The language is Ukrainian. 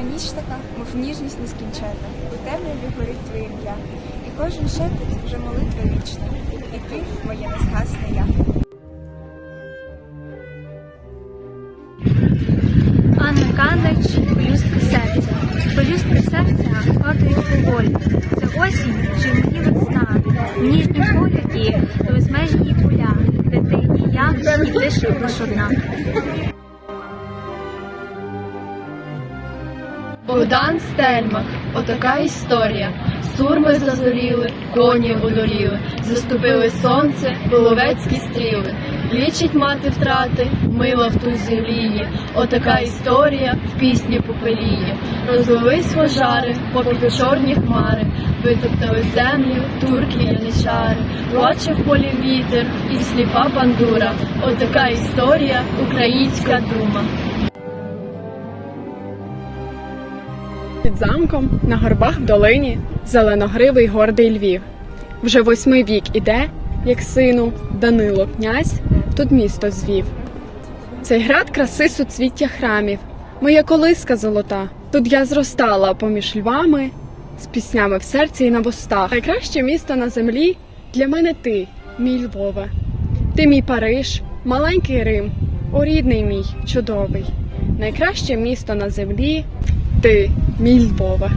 ніч така, мов ніжність нескінченна, у темряві горить твоє ім'я, і кожен шепіт вже молитва вічна, і ти моє незгасне я. Анна Кандач, пелюстка серця. Пелюстка серця падає поволі. Це осінь мені весна. В ніжнім погляді безмежні поля, де ти і я, і тиша лиш одна. Богдан Стельмах, отака історія. Сурми зазоріли, коні одуріли, заступили сонце, половецькі стріли. Лічить мати втрати, мила в ту земліє. Отака історія в пісні попеліє. Розлились пожари, попід чорні хмари, витоптали землю, турки яничари. Плаче в полі вітер і сліпа бандура. Отака історія, українська дума. Під замком на горбах в долині зеленогривий гордий Львів. Вже восьмий вік іде, як сину Данило князь тут місто звів. Цей град краси суцвіття храмів, моя колиска золота. Тут я зростала поміж львами, з піснями в серці і на вустах. Найкраще місто на землі для мене ти, мій Львове. Ти мій Париж, маленький Рим, о рідний мій чудовий. Найкраще місто на землі tee milbova.